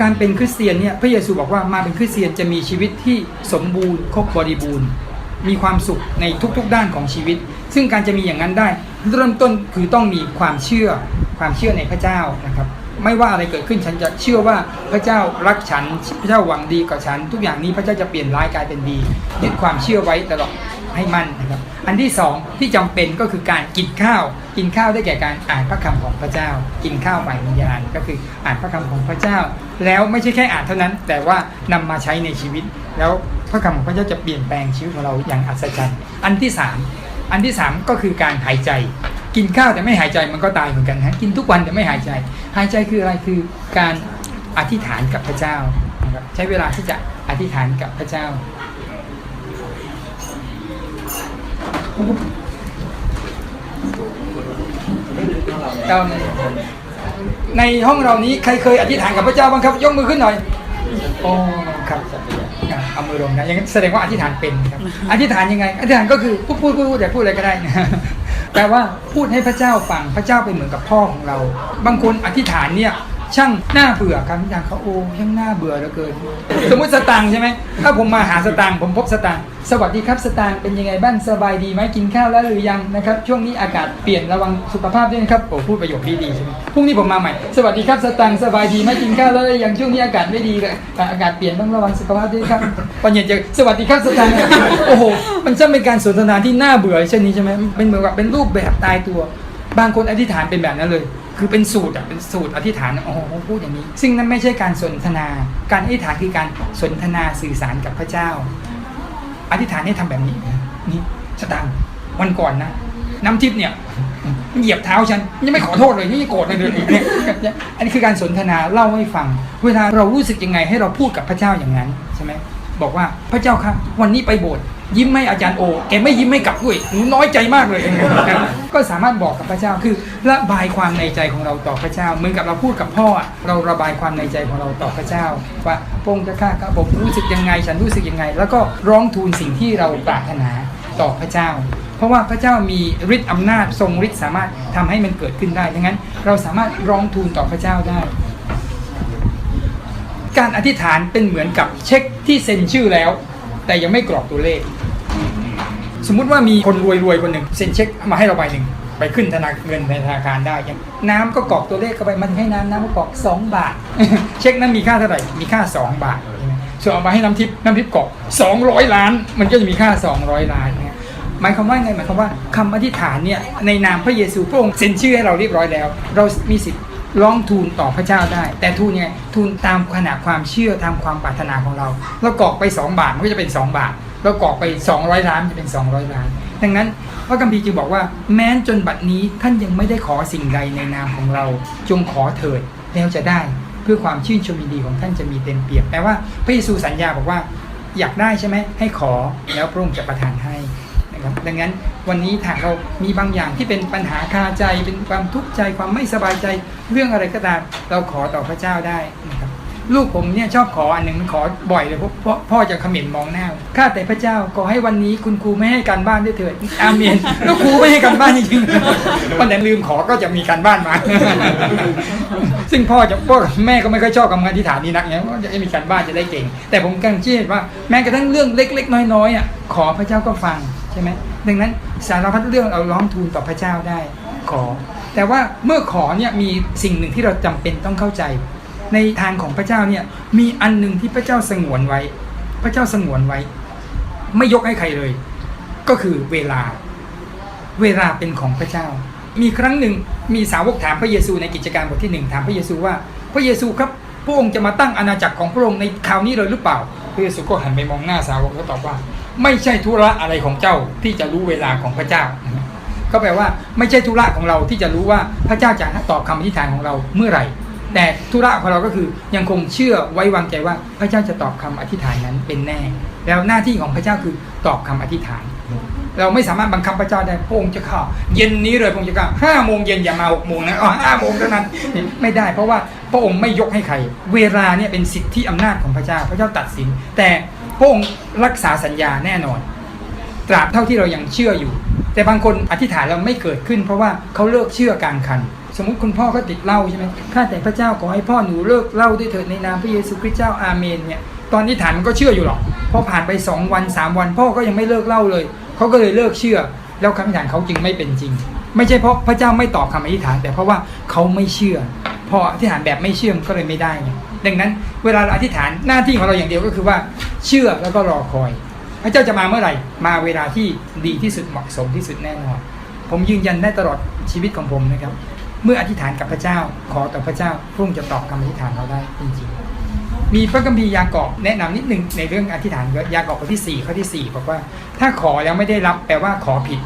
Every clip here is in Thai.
การเป็นคริสเตียนเนี่ยพระเยซูบอกว่ามาเป็นคริสเตียนจะมีชีวิตที่สมบูรณ์ครบบริบูรณ์ มีความสุขในทุกๆด้านของชีวิต ซึ่งการจะมีอย่างนั้นได้เริ่มต้นคือต้องมีความเชื่อความเชื่อในพระเจ้านะครับ ไม่ว่าอะไรเกิดขึ้นฉันจะเชื่อว่าพระเจ้ารักฉันพระเจ้าหวังดีกับฉัน ทุกอย่างนี้พระเจ้าจะเปลี่ยนร้ายกลายเป็นดียึดความเชื่อไว้ตลอด ให้มั่นนะครับ อันที่สองที่จำเป็นก็คือการกินข้าว กินข้าวได้แก่การอ่านพระคำของพระเจ้า กินข้าวฝ่ายวิญญาณก็คืออ่านพระคำของพระเจ้า แล้วไม่ใช่แค่อ่านเท่านั้น แต่ว่านำมาใช้ในชีวิต แล้วพระคำของพระเจ้าจะเปลี่ยนแปลงชีวิตของเราอย่างอัศจรรย์ อันที่สามอันที่สามก็คือการหายใจ กินข้าวแต่ไม่หายใจมันก็ตายเหมือนกันนะกินทุกวันแต่ไม่หายใจ หายใจคืออะไรคือการอธิษฐานกับพระเจ้านะครับใช้เวลาที่จะอธิษฐานกับพระเจ้า เรา ในห้องเรานี้ใครเคยอธิษฐานกับพระเจ้าบ้างครับ ยกมือขึ้นหน่อยโอ้ครับเอามือลงนะอย่างนั้นแสดงว่าอธิษฐานเป็นครับ อธิษฐานยังไง อธิษฐานก็คือพูดพูดพูดพูดแต่พูดอะไรก็ได้นะแปลว่าพูดให้พระเจ้าฟังพระเจ้าเป็นเหมือนกับพ่อของเรา บางคนอธิษฐานเนี่ย ช่างน่าเบื่อครับอย่างเขาโอ้ช่างน่าเบื่อเหลือเกิน สมมติสตางค์ใช่ไหมถ้าผมมาหาสตางค์ผมพบสตางค์สวัสดีครับสตางค์เป็นยังไงบ้างสบายดีไหมกินข้าวแล้วหรือยังนะครับช่วงนี้อากาศเปลี่ยนระวังสุขภาพด้วยนะครับโอ้พูดประโยคดีดีใช่ไหมพรุ่งนี้ผมมาใหม่สวัสดีครับสตางค์สบายดีไหมกินข้าวแล้วหรือยังช่วงนี้อากาศไม่ดีเลยอากาศเปลี่ยนต้องระวังสุขภาพด้วยครับปัญญาจอสวัสดีครับสตางค์โอ้โหมันจะเป็นการสนทนาที่น่าเบื่อเช่นนี้ใช่ไหมเป็นเหมือนกับเป็นรูปแบบตายตัว บางคนอธิษฐานเป็นแบบนั้นเลย คือเป็นสูตรอะเป็นสูตรอธิษฐานโอ้โหพูดอย่างนี้ ซึ่งนั่นไม่ใช่การสนทนา การอธิษฐานคือการสนทนาสื่อสารกับพระเจ้า อธิษฐานให้ทำแบบนี้นี่สตางวันก่อนนะน้ำทิพย์เนี่ยเหยียบเท้าฉันยังไม่ขอโทษเลยนี่ยังโกรธเลยนี่ยเนี่ยอันนี้คือการสนทนาเล่าให้ฟัง เวลาเรารู้สึกยังไงให้เราพูดกับพระเจ้าอย่างนั้นใช่ไหมบอกว่าพระเจ้าครับวันนี้ไปโบสถ์ ยิ้มให้อาจารย์โอ แกไม่ยิ้มให้กลับด้วยหนูน้อยใจมากเลยก็สามารถบอกกับพระเจ้าคือระบายความในใจของเราต่อพระเจ้าเหมือนกับเราพูดกับพ่อเราระบายความในใจของเราต่อพระเจ้า ว่าพงค์จะข้าครับผมรู้สึกยังไง ฉันรู้สึกยังไง แล้วก็ร้องทูลสิ่งที่เราปรารถนาต่อพระเจ้า เพราะว่าพระเจ้ามีฤทธิ์อำนาจทรงฤทธิ์สามารถทำให้มันเกิดขึ้นได้ดังนั้น เราสามารถร้องทูลต่อพระเจ้าได้ การอธิษฐานเป็นเหมือนกับเช็คที่เซ็นชื่อแล้ว แต่ยังไม่กรอกตัวเลข สมมุติว่ามีคนรวยๆคนหนึ่งเซ็นเช็คมาให้เราใบหนึ่งไปขึ้นธนาคารเงินในธนาคารได้ย่างน้ำก็กรอกตัวเลขเข้าไปมันให้น้ำน้ำก็กรอก2 บาท เช็คนั้นมีค่าเท่าไหร่มีค่า 2 บาทส่วนเอามาให้น้ำทิพย์น้ำทิพย์กรอก200 ล้าน มันก็จะมีค่า 200 ล้านเนี่ยหมายความว่าไงหมายความว่าคำอธิษฐานเนี่ยในนามพระเยซูพระองค์เซ็นชื่อให้เราเรียบร้อยแล้ว เรามีสิทธิ์ ร้องทูลต่อพระเจ้าได้ แต่ทูลยังไงทูลตามขนาดความเชื่อตามความปรารถนาของเราเรากรอกไป 2 บาทมันก็จะเป็น 2 บาทเรากรอกไป 200 ล้านจะเป็น 200 ล้าน ดังนั้นพระคัมภีจึงบอกว่า แม้นจนบัดนี้ท่านยังไม่ได้ขอสิ่งใดในนามของเรา จงขอเถิดแล้วจะได้ เพื่อความชื่นชมยินดีของท่านจะมีเต็มเปี่ยมแปลว่าพระเยซูสัญญาบอกว่า อยากได้ใช่ไหมให้ขอแล้วพระองค์จะประทานให้ นะครับดังนั้นวันนี้ถ้าเรามีบางอย่างที่เป็นปัญหาคาใจเป็นความทุกข์ใจความไม่สบายใจเรื่องอะไรก็ตาม เราขอต่อพระเจ้าได้นะครับลูกผมเนี่ยชอบขออันหนึ่งมันขอบ่อยเลยเพราะพ่อจะเขม่นมองหน้าข้าแต่พระเจ้าขอให้วันนี้คุณครูไม่ให้การบ้านด้วยเถิดอาเมนแล้วครูไม่ให้การบ้านจริงๆวันไหนลืมขอก็จะมีการบ้านมา ซึ่งพ่อจะพ่อแม่ก็ไม่ค่อยชอบคำอธิษฐานนี้นักเนี่ยว่าจะให้มีการบ้านจะได้เก่ง แต่ผมกังเชื่อว่าแม้กระทั่งเรื่องเล็ก ๆ น้อยๆอะขอพระเจ้าก็ฟัง ช่ไหมดังนั้นสารพัดเรื่องเราร้องทูลต่อพระเจ้าได้ขอ แต่ว่าเมื่อขอเนี่ยมีสิ่งหนึ่งที่เราจำเป็นต้องเข้าใจ ในทางของพระเจ้าเนี่ยมีอันหนึ่งที่พระเจ้าสงวนไว้ พระเจ้าสงวนไว้ ไม่ยกให้ใครเลย ก็คือเวลา เวลาเป็นของพระเจ้า มีครั้งหนึ่งมีสาวกถามพระเยซูในกิจการบทที่หนึ่งถามพระเยซูว่า พระเยซูครับพระองค์จะมาตั้งอาณาจักรของพระองค์ในคราวนี้เลยหรือเปล่า พระเยซูก็หันไปมองหน้าสาวกแล้วตอบว่า ไม่ใช่ธุระอะไรของเจ้าที่จะรู้เวลาของพระเจ้า ก็แปลว่าไม่ใช่ธุระของเราที่จะรู้ว่าพระเจ้าจะตอบคำอธิษฐานของเราเมื่อไหร่ แต่ธุระของเราก็คือยังคงเชื่อไว้วางใจว่าพระเจ้าจะตอบคำอธิษฐานนั้นเป็นแน่ แล้วหน้าที่ของพระเจ้าคือตอบคำอธิษฐาน เราไม่สามารถบังคับพระเจ้าได้พระองค์จะข้าเย็นนี้เลยพระองค์จะข้าห้าโมงเย็นอย่ามาหกโมงนะอ๋อห้าโมงเท่านั้นไม่ได้ เพราะว่าพระองค์ไม่ยกให้ใคร เวลาเนี่ยเป็นสิทธิอำนาจของพระเจ้า พระเจ้าตัดสินแต่ พระองค์รักษาสัญญาแน่นอน ตราบเท่าที่เรายังเชื่ออยู่ แต่บางคนอธิษฐานเราไม่เกิดขึ้น เพราะว่าเขาเลิกเชื่อกลางคัน สมมติคุณพ่อก็ติดเหล้าใช่ไหมข้าแต่พระเจ้าขอให้พ่อหนูเลิกเหล้าด้วยเถิดในนามพระเยซูคริสต์เจ้าอาเมนเนี่ยตอนที่ฐานมันก็เชื่ออยู่หรอกพอผ่านไป2วัน3วัน พ่อก็ยังไม่เลิกเหล้าเลย เขาก็เลยเลิกเชื่อ แล้วคำอธิษฐานเขาจึงไม่เป็นจริง ไม่ใช่เพราะพระเจ้าไม่ตอบคำอธิษฐาน แต่เพราะว่าเขาไม่เชื่อ พออธิษฐานแบบไม่เชื่อมก็เลยไม่ได้ไงดังนั้นเวลาเราอธิษฐานหน้าที่ของเราอย่างเดียวก็คือว่าเชื่อแล้วก็รอคอย พระเจ้าจะมาเมื่อไหร่ มาเวลาที่ดีที่สุดเหมาะสมที่สุดแน่นอน ผมยืนยันได้ตลอดชีวิตของผมนะครับ เมื่ออธิษฐานกับพระเจ้า ขอต่อพระเจ้าพระองค์จะตอบคำอธิษฐานเราได้จริงๆ มีพระคัมภีร์ยากอบแนะนำนิดหนึ่งในเรื่องอธิษฐานยากอบบทที่ 4 ข้อที่ 4 บอกว่า ถ้าขอแล้วไม่ได้รับแปลว่าขอผิด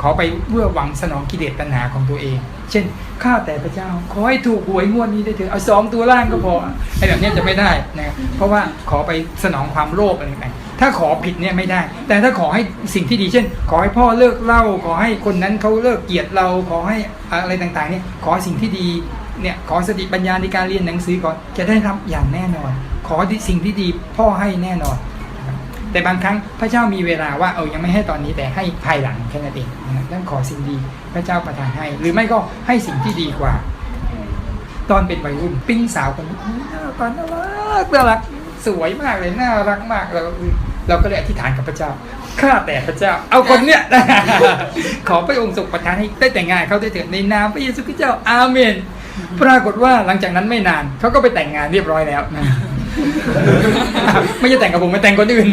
ขอไปเพื่อหวังสนองกิเลสตัณหาของตัวเอง เช่นข้าแต่พระเจ้าขอให้ถูกหวยงวดนี้ได้เถอะเอาสองตัวล่างก็พอไอ้แบบนี้จะไม่ได้นะเพราะว่าขอไปสนองความโลภอะไรต่างถ้าขอผิดเนี่ยไม่ได้ แต่ถ้าขอให้สิ่งที่ดีเช่น ขอให้พ่อเลิกเหล้าขอให้คนนั้นเขาเลิกเกลียดเราขอให้อะไรต่างๆเนี่ยขอสิ่งที่ดีเนี่ยขอสติปัญญาในการเรียนหนังสือก่อนจะได้รับอย่างแน่นอน ขอสิ่งที่ดีพ่อให้แน่นอน แต่บางครั้งพระเจ้ามีเวลาว่าเออยังไม่ให้ตอนนี้แต่ให้ภายหลังแค่นั้นเองนะต้องขอสิ่งดีพระเจ้าประทานให้ หรือไม่ก็ให้สิ่งที่ดีกว่า ตอนเป็นวัยรุ่นปิ้งสาวคนนี้น่ารักน่ารักน่ารักสวยมากเลยน่ารักมากเราเราก็เลยอธิษฐานกับพระเจ้าข้าแต่พระเจ้า เอาคนเนี้ยขอพระองค์ทรงประทานให้ได้แต่งงานเขาได้เถิดในนามพระเยซูคริสต์เจ้าอาเมน ปรากฏว่าหลังจากนั้นไม่นานเขาก็ไปแต่งงานเรียบร้อยแล้วนะ ไม่ใช่แต่งกับผมมาแต่งคนอื่น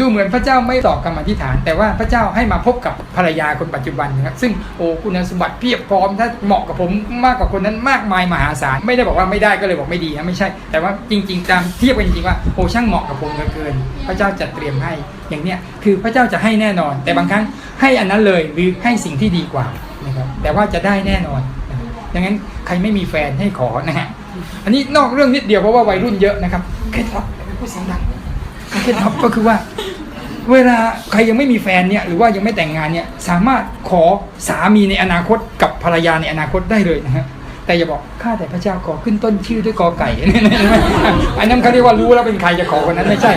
ดูเหมือนพระเจ้าไม่ตอบคำอธิษฐาน แต่ว่าพระเจ้าให้มาพบกับภรรยาคนปัจจุบันนะครับซึ่งโอ้คุณสมบัติเพียบพร้อมถ้าเหมาะกับผมมากกว่าคนนั้นมากมายมหาศาลไม่ได้บอกว่าไม่ได้ก็เลยบอกไม่ดีนะไม่ใช่ แต่ว่าจริง ๆ ตามเทียบกันจริงๆว่าโอ้ช่างเหมาะกับผมเหลือเกิน พระเจ้าจัดเตรียมให้อย่างเนี้ยคือพระเจ้าจะให้แน่นอน แต่บางครั้งให้อันนั้นเลยหรือให้สิ่งที่ดีกว่านะครับแต่ว่าจะได้แน่นอนนะครับดังนั้นใครไม่มีแฟนให้ขอนะฮะ อันนี้นอกเรื่องนิดเดียวเพราะว่าวัยรุ่นเยอะนะครับเคล็ดลับพูดเสียงดังเคล็ดลับก็คือว่า เวลาใครยังไม่มีแฟนเนี่ยหรือว่ายังไม่แต่งงานเนี่ยสามารถขอสามีในอนาคตกับภรรยาในอนาคตได้เลยนะฮะแต่อย่าบอกข้าแต่พระเจ้าขอขึ้นต้นชื่อด้วยกอไก่อันนั้นเขาเรียกว่ารู้แล้วเป็นใครจะขอคนนั้นไม่ใช่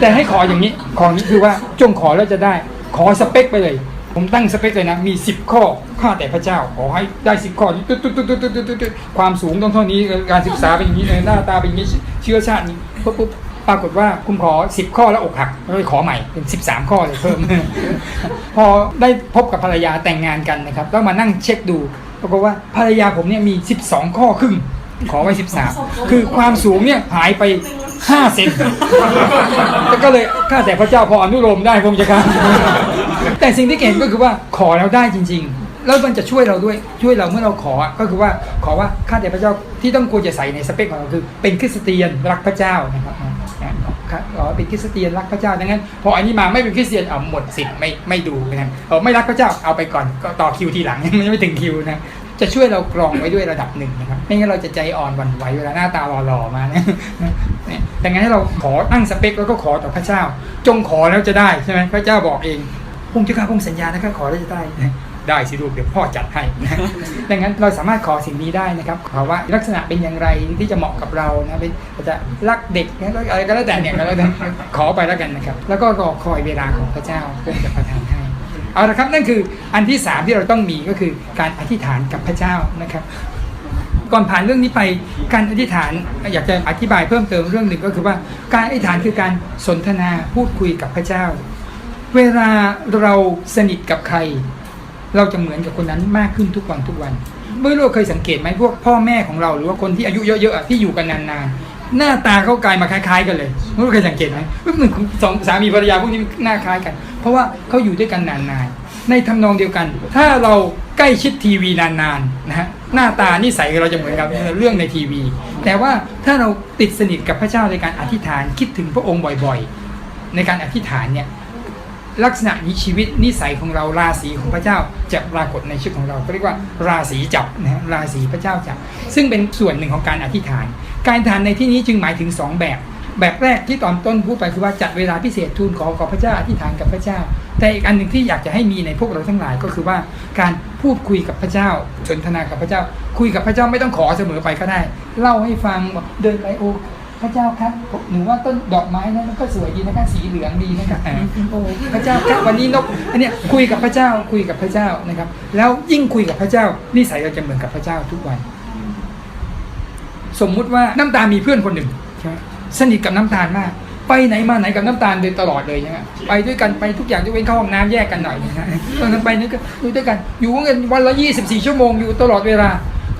แต่ให้ขออย่างนี้ ขออย่างนี้คือว่าจงขอแล้วจะได้ ขอสเปคไปเลย ผมตั้งสเปคเลยนะ มี 10 ข้อ ข้าแต่พระเจ้า ขอให้ได้ 10 ข้อนี้ตุ๊ดตุ๊ดตุ๊ดตุ๊ดตุ๊ดตุ๊ดความสูงต้องเท่านี้ การศึกษาเป็นอย่างนี้ หน้าตาเป็นอย่างนี้ เชื้อชาตินี้ปุ๊บปุ๊บปรากฏว่าคุณขอ 10 ข้อแล้วอกหักก็เลยขอใหม่เป็น 13 ข้อเลยเพิ่ม พอได้พบกับภรรยาแต่งงานกันนะครับ แล้วมานั่งเช็คดูปรากฏว่าภรรยาผมเนี่ยมี 12 ข้อครึ่ง ขอไว้ 13 คือความสูงเนี่ยหายไป5เซนแล้วก็เลยข้าแต่พระเจ้าพออนุโลมได้คงจะครับ แต่สิ่งที่เก่งก็คือว่าขอแล้วได้จริง ๆ แล้วมันจะช่วยเราด้วยช่วยเราเมื่อเราขอก็คือว่าขอว่าข้าแต่พระเจ้าที่ต้องควรจะใส่ในสเปคของเราคือ เป็นคริสเตียนรักพระเจ้านะครับขอเป็นคริสเตียนรักพระเจ้าดังนั้นพออันนี้มาไม่เป็นคริสเตียนเอาหมดสิทธิ์ไม่ไม่ดูนะเออไม่รักพระเจ้าเอาไปก่อนก็ต่อคิวทีหลังยังไม่ถึงคิวนะจะช่วยเรากรองไว้ด้วยระดับหนึ่งนะครับไม่งั้นเราจะใจอ่อนหวั่นไหวเวลาหน้าตาหล่อๆมานะเนี่ยดังนั้นให้เราขอตั้งสเปคแล้วก็ขอต่อพระเจ้า จงขอแล้วจะได้ใช่ไหมพระเจ้าบอกเอง พงจะข้าพงสัญญานะครับขอแล้วจะได้นะได้สิลูกเดี๋ยวพ่อจัดให้นะดังนั้นเราสามารถขอสิ่งนี้ได้นะครับขอว่าลักษณะเป็นอย่างไรที่จะเหมาะกับเรานะเป็นจะรักเด็กนะอะไรก็แล้วแต่เนี่ยก็แล้วแต่ขอไปแล้วกันนะครับ แล้วก็รอคอยเวลาของพระเจ้าเพื่อจะประทานให้เอาละครับนั่นคืออันที่สามที่เราต้องมีก็คือการอธิษฐานกับพระเจ้านะครับ ก่อนผ่านเรื่องนี้ไปการอธิษฐานอยากจะอธิบายเพิ่มเติมเรื่องหนึ่งก็คือว่าการอธิษฐานคือการสนทนาพูดคุยกับพระเจ้า เวลาเราสนิทกับใคร เราจะเหมือนกับคนนั้นมากขึ้นทุกวันทุกวันเมื่อเราเคยสังเกตไหมพวกพ่อแม่ของเราหรือว่าคนที่อายุเยอะๆที่อยู่กันนานๆหน้าตาเขากลายมาคล้าย ๆ กันเลยไม่รู้เคยสังเกตไหมเหมือนสองสามีภรรยาพวกนี้หน้าคล้ายกัน เพราะว่าเขาอยู่ด้วยกันนานๆในทำนองเดียวกัน ถ้าเราใกล้ชิดทีวีนานๆนะฮะหน้าตานิสัยเราจะเหมือนกับเรื่องในทีวี แต่ว่าถ้าเราติดสนิทกับพระเจ้าในการอธิษฐานคิดถึงพระองค์บ่อย ๆ ในการอธิษฐานเนี่ย ลักษณะนี้ชีวิตนิสัยของเราราศีของพระเจ้าจะปรากฏในชีวิตของเราก็เรียกว่าราศีจับนะฮะราศีพระเจ้าจับ ซึ่งเป็นส่วนหนึ่งของการอธิษฐาน การอธิษฐานในที่นี้จึงหมายถึง 2 แบบ แบบแรกที่ตอนต้นพูดไปคือว่าจัดเวลาพิเศษทูลขอขอพระเจ้าอธิษฐานกับพระเจ้า แต่อีกอันหนึ่งที่อยากจะให้มีในพวกเราทั้งหลายก็คือว่าการพูดคุยกับพระเจ้าสนทนากับพระเจ้า คุยกับพระเจ้าไม่ต้องขอเสมอไปก็ได้ เล่าให้ฟังเดินไปโอ พระเจ้าครับหนูว่าต้นดอกไม้นั้นมันก็สวยดีนะคะสีเหลืองดีนะคะอ่าโอ้พระเจ้าครับวันนี้นกอันเนี้ยคุยกับพระเจ้าคุยกับพระเจ้านะครับ แล้วยิ่งคุยกับพระเจ้านิสัยเราจะเหมือนกับพระเจ้าทุกวัน สมมุติว่าน้ำตาลมีเพื่อนคนหนึ่งใช่ไหมสนิทกับน้ำตาลมาก ไปไหนมาไหนกับน้ำตาลโดยตลอดเลยใช่ไหมไปด้วยกันไปทุกอย่างยกเว้นเข้าห้องน้ำแยกกันหน่อยนะฮะตอนนั้นไปนึกอยู่ด้วยกันอยู่กันวันละ24ชั่วโมงอยู่ตลอดเวลา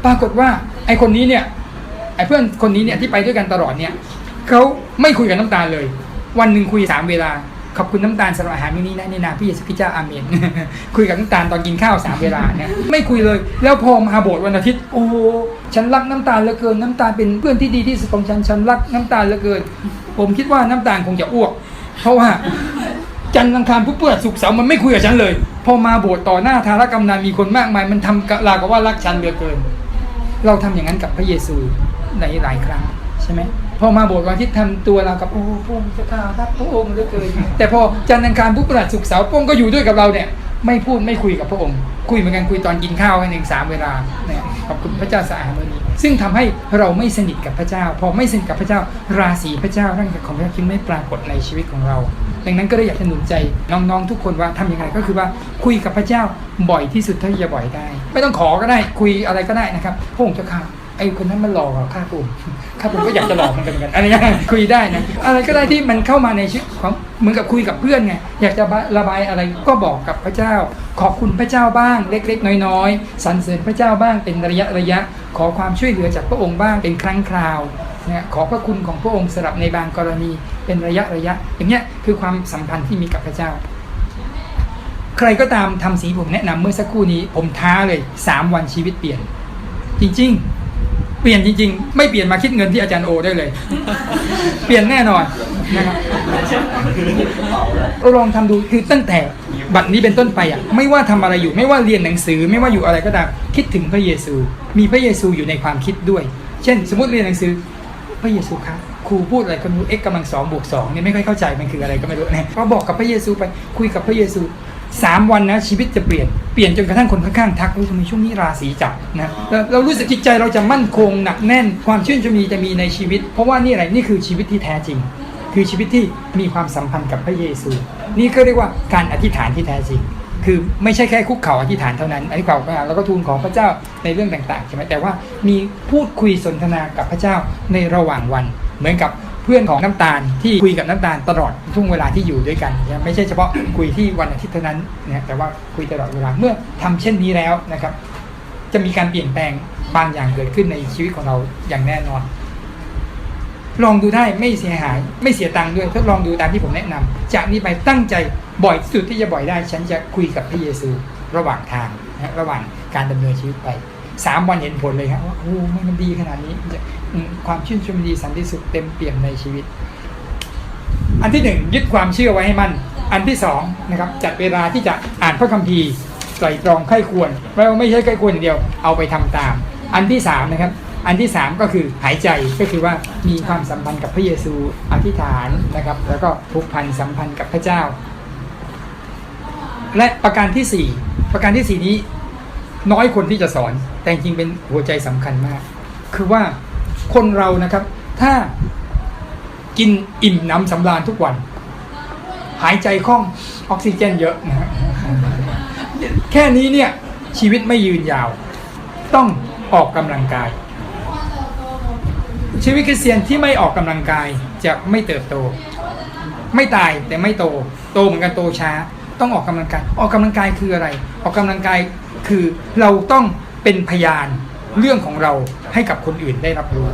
ปรากฏว่าไอคนนี้เนี่ย ไอ้เพื่อนคนนี้เนี่ยที่ไปด้วยกันตลอดเนี่ยเขาไม่คุยกับน้ำตาลเลย วันหนึ่งคุยสามเวลาขอบคุณน้ำตาลสำหรับอาหารมื้อนี้นะในนามพระเยซูคริสต์เจ้าอาเมน คุยกับน้ำตาลตอนกินข้าวสามเวลาเนี่ยไม่คุยเลย แล้วพอมาโบสถ์วันอาทิตย์โอ้ฉันรักน้ำตาลเหลือเกินน้ำตาลเป็นเพื่อนที่ดีที่สุดของฉันฉันรักน้ำตาลเหลือเกิน ผมคิดว่าน้ำตาลคงจะอ้วก เพราะว่าจันทร์อังคารพุธพฤหัสศุกเสาร์มันไม่คุยกับฉันเลย พอมาโบสถ์ต่อหน้าทารกำนันมีคนมากมาย มันทำกับรากับว่ารักฉันเหลือเกิน เราทำอย่างนั้นกับพระเยซู ในหลายครั้งใช่ไหมพอมาโบสถ์วันที่ทำตัวเรากับโอ้พระองค์เจ้าข้ารักพระองค์เหลือเกินแต่พอจันทร์อังคารพุธพฤหัสศุกร์เสาร์พระองค์ก็อยู่ด้วยกับเราเนี่ย ไม่พูดไม่คุยกับพระองค์ คุยเหมือนกันคุยตอนกินข้าวกันหนึ่งสามเวลาเนี่ยขอบคุณพระเจ้าสะอาดมื่อนี้ ซึ่งทำให้เราไม่สนิทกับพระเจ้า พอไม่สนิทกับพระเจ้า ราศีพระเจ้าร่างกายของพระเจ้าจึงไม่ปรากฏในชีวิตของเรา ดังนั้นก็เลยอยากจะหนุนใจน้องๆทุกคนว่าทำยังไงก็คือว่าคุยกับพระเจ้าบ่อยที่สุดเท่าที่จะบ่อยได้ ไม่ต้องขอก็ได้คุยอะไรก็ได้นะครับพระองค์จ้าข้า ไอ้คนนั้นมันหลอกข้าผมข้าผมก็อยากจะหลอกมันเหมือนกันอะไรเงี้ยคุยได้นะอะไรก็ได้ที่มันเข้ามาในชีวิตของเหมือนกับคุยกับเพื่อนไงอยากจะระบายอะไรก็บอกกับพระเจ้า ขอบคุณพระเจ้าบ้าง เล็ก ๆ น้อยๆสรรเสริญพระเจ้าบ้างเป็นระยะระยะ ขอความช่วยเหลือจากพระองค์บ้างเป็นครั้งคราวนะขอพระคุณของพระองค์สำหรับในบางกรณีเป็นระยะระยะ อย่างเงี้ยคือความสัมพันธ์ที่มีกับพระเจ้า ใครก็ตามทำสีผมแนะนำเมื่อสักครู่นี้ผมท้าเลยสามวันชีวิตเปลี่ยน จริง ๆ เปลี่ยนจริง ๆ ไม่เปลี่ยนมาคิดเงินที่อาจารย์โอได้เลย เปลี่ยนแน่นอนนะครับลองทำดูคือตั้งแต่บัดนี้เป็นต้นไปอะ ไม่ว่าทำอะไรอยู่ ไม่ว่าเรียนหนังสือ ไม่ว่าอยู่อะไรก็ตามคิดถึงพระเยซู มีพระเยซูอยู่ในความคิดด้วย เช่น สมมติเรียนหนังสือพระเยซูครับครูพูดอะไรก็ไม่รู้เอ็กกำลังสองบวกสองเนี่ยไม่ค่อยเข้าใจมันคืออะไรก็ไม่รู้นะก็บอกกับพระเยซูไปคุยกับพระเยซู สามวันนะชีวิตจะเปลี่ยนเปลี่ยนจนกระทั่งคนข้างๆทักว่าทำไมช่วงนี้ราศีจับนะเราเรารู้สึกจิตใจเราจะมั่นคงหนักแน่น ความชื่นชมีจะมีในชีวิต เพราะว่านี่อะไรนี่คือชีวิตที่แท้จริง คือชีวิตที่มีความสัมพันธ์กับพระเยซู นี่ก็เรียกว่าการอธิษฐานที่แท้จริง คือไม่ใช่แค่คุกเข่าอธิษฐานเท่านั้นอธิษฐานแล้วก็ทูลขอพระเจ้าในเรื่องต่างๆใช่ไหมแต่ว่ามีพูดคุยสนทนากับพระเจ้าในระหว่างวัน เหมือนกับ พื่อนของน้ำตาลที่คุยกับน้ำตาลตลอดช่วงเวลาที่อยู่ด้วยกันนะไม่ใช่เฉพาะคุยที่วันอาทิตย์เท่านั้นนะแต่ว่าคุยตลอดเวลาเมื่อทำเช่นนี้แล้วนะครับ จะมีการเปลี่ยนแปลงบางอย่างเกิดขึ้นในชีวิตของเราอย่างแน่นอน ลองดูได้ไม่เสียหาย ไม่เสียตังค์ด้วยทดลองดูตามที่ผมแนะนำจากนี้ไปตั้งใจบ่อยที่สุดที่จะบ่อยได้ ฉันจะคุยกับพระเยซูระหว่างทางนะระหว่างการดำเนินชีวิตไป สามวันเห็นผลเลยครับว่าโอ้มันดีขนาดนี้ความชื่นชมดีสันติสุขเต็มเปี่ยมในชีวิต อันที่หนึ่งยึดความเชื่อไว้ให้มั่นอันที่สองนะครับจัดเวลาที่จะอ่านพระคัมภีร์ไตรตรองไข้ควรแล้วไม่ใช่ไข้ควรอย่างเดียวเอาไปทำตาม อันที่สามนะครับอันที่สามก็คือหายใจก็คือว่ามีความสัมพันธ์กับพระเยซูอธิษฐานนะครับ แล้วก็ผูกพันสัมพันธ์กับพระเจ้า และประการที่สี่ประการที่สี่นี้ น้อยคนที่จะสอน แต่จริงๆเป็นหัวใจสำคัญมาก คือว่าคนเรานะครับ ถ้ากินอิ่มน้ำสำราญทุกวัน หายใจคล่องออกซิเจนเยอะนะฮะแค่นี้เนี่ยชีวิตไม่ยืนยาว ต้องออกกำลังกาย ชีวิตคริสเตียนที่ไม่ออกกำลังกายจะไม่เติบโต ไม่ตายแต่ไม่โต โตเหมือนกันโตช้า ต้องออกกำลังกาย ออกกำลังกายคืออะไร ออกกำลังกายคือเราต้องเป็นพยานเรื่องของเราให้กับคนอื่นได้รับรู้